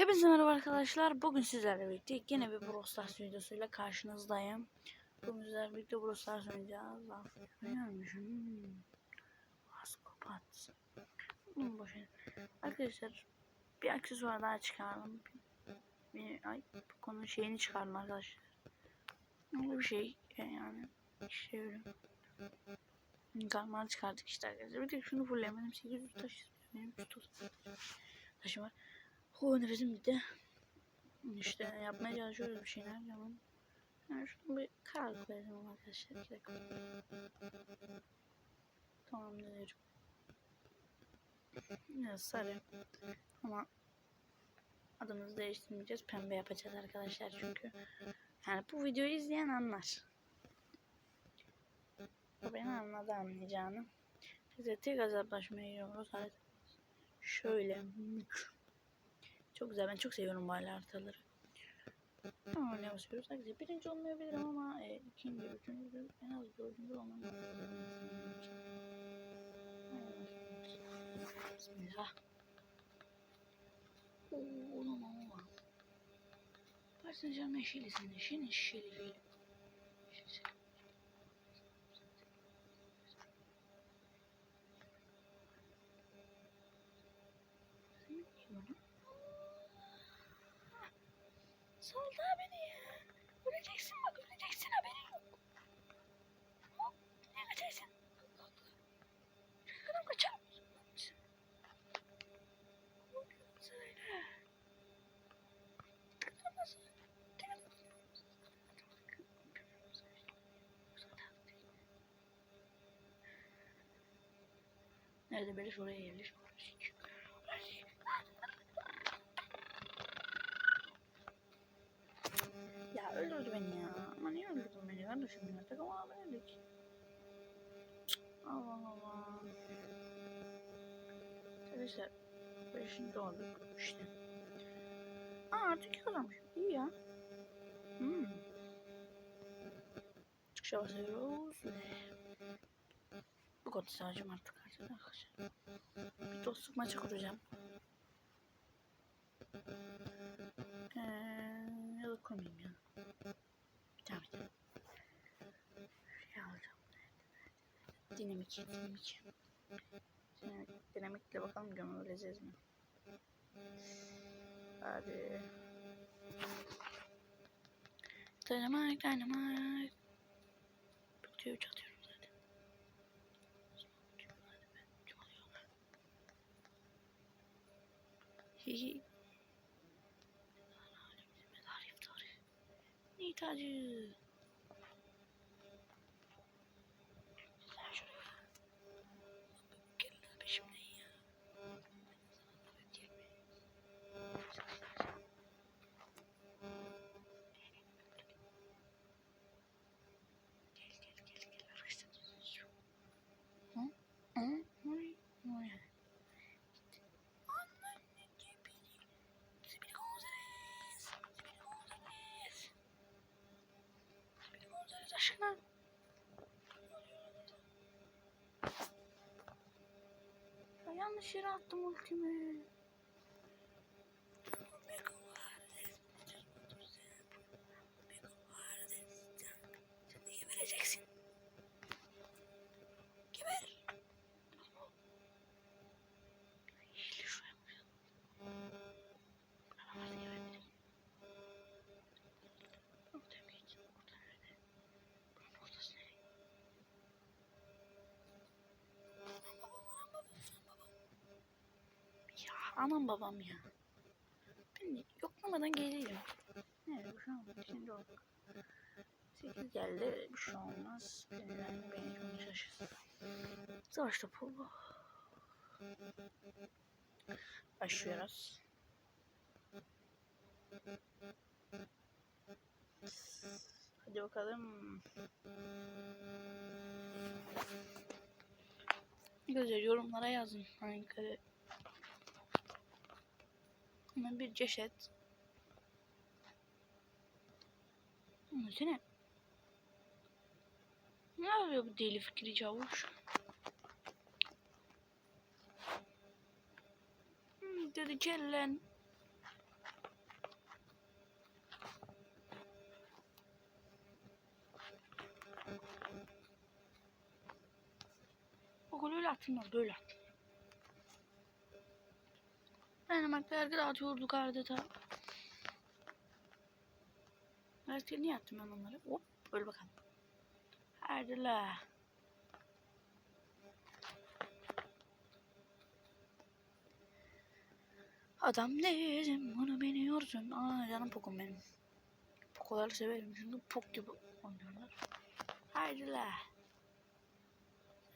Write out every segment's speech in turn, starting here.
Hepinize merhaba arkadaşlar. Bugün sizlerle birlikte yine bir Brawl Stars videosuyla karşınızdayım. Bugün sizlerle birlikte Brawl Stars oynayacağız. Hmm. Az kapat. Hmm, boş ver. Arkadaşlar bir aksesuar daha çıkardım. Bir, ay, bu konu şeyini çıkardım arkadaşlar. Bu bir şey yani. Şey öyle. Karmalı çıkardık işte arkadaşlar. Bir tek şunu fullemedim. 800 taş. Benim 300 taşım var. O nefesim gitti. İşte yapmaya çalışıyoruz bir şeyler ama. Yani şunu bir karar koyalım arkadaşlar. Bir dakika. Tamam dedim. Ya sarı. Ama adımızı değiştirmeyeceğiz. Pembe yapacağız arkadaşlar çünkü. Yani bu videoyu izleyen anlar. O beni anladı anlayacağını. Bize tek azaplaşmaya giriyoruz. Hadi. Şöyle. Çok güzel. Ben çok seviyorum böyle haritaları. Ama ne basıyoruz? Sadece birinci olmayabilirim ama e, ikinci, üçüncü, en az dördüncü olmam. Bismillah. Oo, oğlum ama. Paris Saint Şili'sin. Şili, Şili, Şili. Saldı beni ya. Öleceksin bak öleceksin haberin yok. Hop ne kaçarsın? Şuradan kaçar mısın? Söyle. Nerede böyle şuraya yerleş. Ya öldürdü beni ya. Ama niye Tek ama verdik. Allah Allah. Arkadaşlar. Beşinci olduk. İşte. Aa artık kazanmış. İyi ya. Hmm. Çıkışa basıyoruz. Bu kadar sadece artık arkadaşlar. Bir dostluk maçı kuracağım. Eee ya da koymayayım ya. Tamam. Şey alacağım. Dinamik, dinamik. Dinamik, dinamikle bakalım gömüleceğiz mi? Hadi. Dynamite, dynamite. Bitiyor, atıyorum zaten. Hihi. İftarı. Aşkına. Ya yanlış yere attım ultimi. Anam babam ya. Ben yoklamadan gelirim. Evet şu an şimdi olduk. 8 geldi bir şey olmaz. Birilerini beni şaşırsın. Savaş topu. Başlıyoruz. Hadi bakalım. Güzel yorumlara yazın. Hangi bunun bir ceset. Anlasana. Ne yapıyor bu deli fikri çavuş? Hmm, dedi cellen. Bak öyle atın böyle at. Dynamite vergi atıyorduk adeta. Vergi niye attım ben onları? Hop öyle bakalım. Hadi la. Adam değilim bunu biliyorsun. Aa canım pokum benim. Pokoları severim çünkü pok gibi oynuyorlar. Haydi la.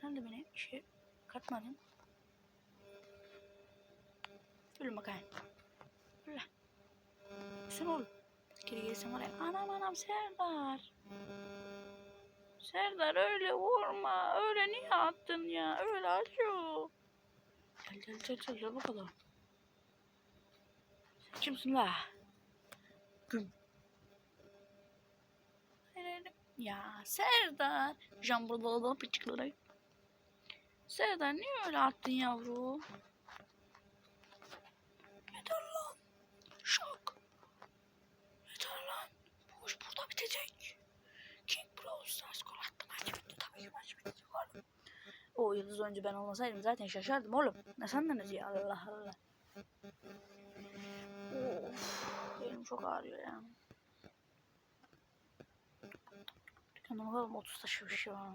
Sen de beni şey katmadın. Öyle bakayım. Öyle. Sen ol. Geri gelirsen var ya. Anam anam Serdar. Serdar öyle vurma. Öyle niye attın ya? Öyle acıyor. Gel gel gel gel gel bakalım. Sen kimsin la? Güm. Ya Serdar. Jambırdalı piçikleri. Serdar niye öyle attın yavru? Yeter lan. Şok. Yeter lan. Bu iş burada bitecek. King Brawl Stars gol attı. Maç bitti. Tabii ki maç bitecek oğlum. O yıldız önce ben olmasaydım zaten şaşardım oğlum. Ne sandınız ya Allah Allah. Of. Benim çok ağrıyor ya. Dükkanda bakalım 30 taşı bir şey var?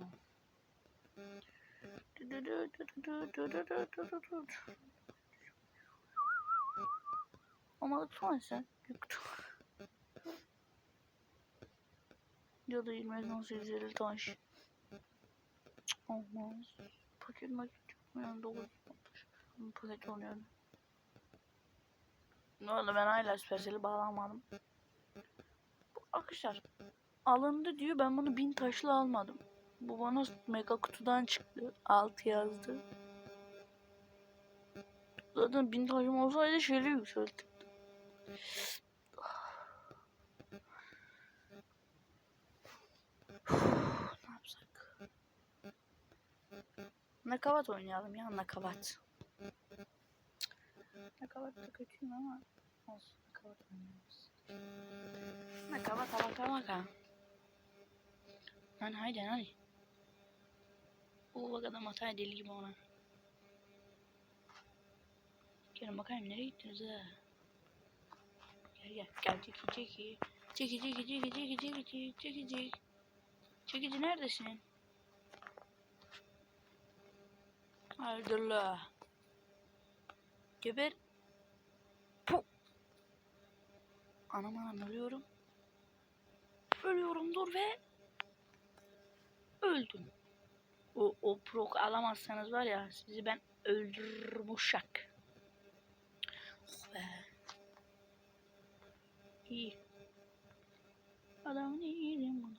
Olmadık sonra sen. Yoktu. Ya da 20 18 50 taş. Olmaz. Paket maket yani 9 paket oynuyorum. Ne oldu ben hala Supercell'i bağlamadım. Bu Arkadaşlar alındı diyor ben bunu bin taşlı almadım. Bu bana mega kutudan çıktı. 6 yazdı. Zaten bin taşım olsaydı şöyle yükselttim. ne yapsak? Nakavat oynayalım ya nakavat. Nakavat da kötüyüm ama olsun nakavat oynayalım. Nakavat alaka alaka. Lan haydi hadi. Oo bak adam hatay deli gibi ona. Gelin bakayım nereye gittiniz ha? Gel gel gel çeki. Çeki çeki çeki çeki çeki çeki çeki çeki. Çekici neredesin? Hayırdır la. Geber. Puh. Anam anam ölüyorum. Ölüyorum dur ve öldüm. O, o prok alamazsanız var ya sizi ben öldürürüm uşak. Oh be. İyi. Adamın iyiydim bunu.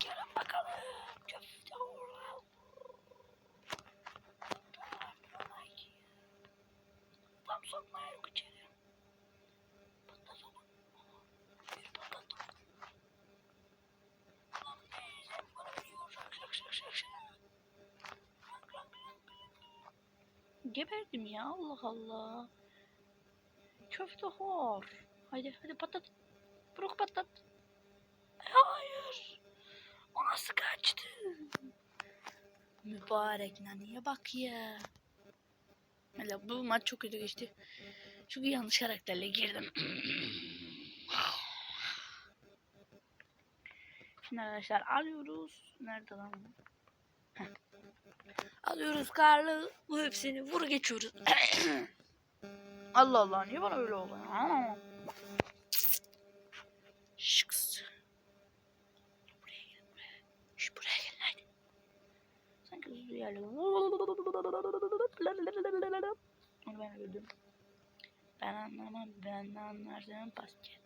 Gelin bakalım. Köfte vuralım. Tam sokmaya yok içeri. Patlat onu. Bir patlat onu. Adam değilim bunu biliyor. Şak şak şak şak şak. Lank, lank, lank, lank. Geberdim ya Allah Allah. Köfte hor. Haydi hadi patlat. Bırak patlat. Hayır. O nasıl kaçtı? Mübarek naniye bak ya. Hele bu maç çok kötü geçti. Çünkü yanlış karakterle girdim. Şimdi arkadaşlar alıyoruz. Nerede lan bu? Alıyoruz karlı. Bu hepsini vur geçiyoruz. Allah Allah niye bana öyle oldu? ya? Şıks. Buraya gelin buraya. Şş, buraya gelin ben öldüm. Ben anlamam. Ben de anlarsam basket.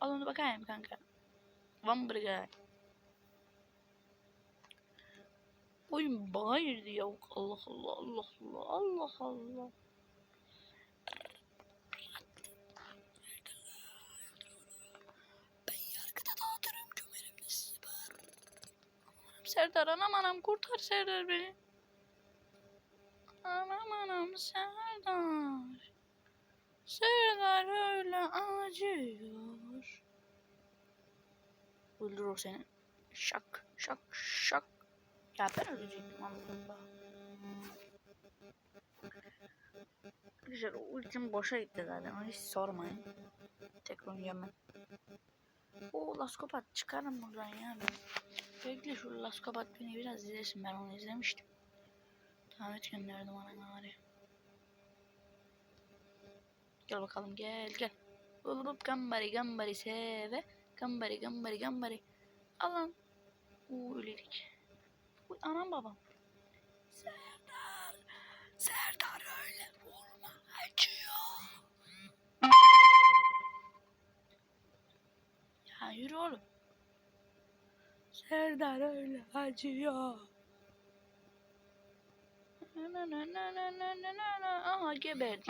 Al bakayım kanka. One burger. Oyun bana girdi ya. Allah Allah Allah Allah Allah Allah. Ben yargıda dağıtırım gömerim de sizi. Anam Serdar anam anam kurtar Serdar beni. Anam anam Serdar. Serdar öyle acıyor. Öldürür seni. Şak şak şak. Ya ben ölecektim Allah. Arkadaşlar o ultim boşa gitti zaten. Hiç sormayın. Tekrar yemem. O Laskopat çıkarım buradan ya. Bekle şu Laskopat beni biraz izlesin. Ben onu izlemiştim. Davet gönderdim ona gari. Gel bakalım gel gel. Hop gambari gambari seve. Gambari gambari gambari. Alın. Uuu öyledik. Uy, anam babam. Serdar. Serdar öyle vurma. Acıyor. Ya yürü oğlum. Serdar öyle acıyor. Na na na na na na na na. Aha geberdik.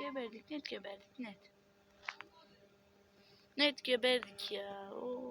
Geberdik net geberdik net. Net geberdik ya. Oo.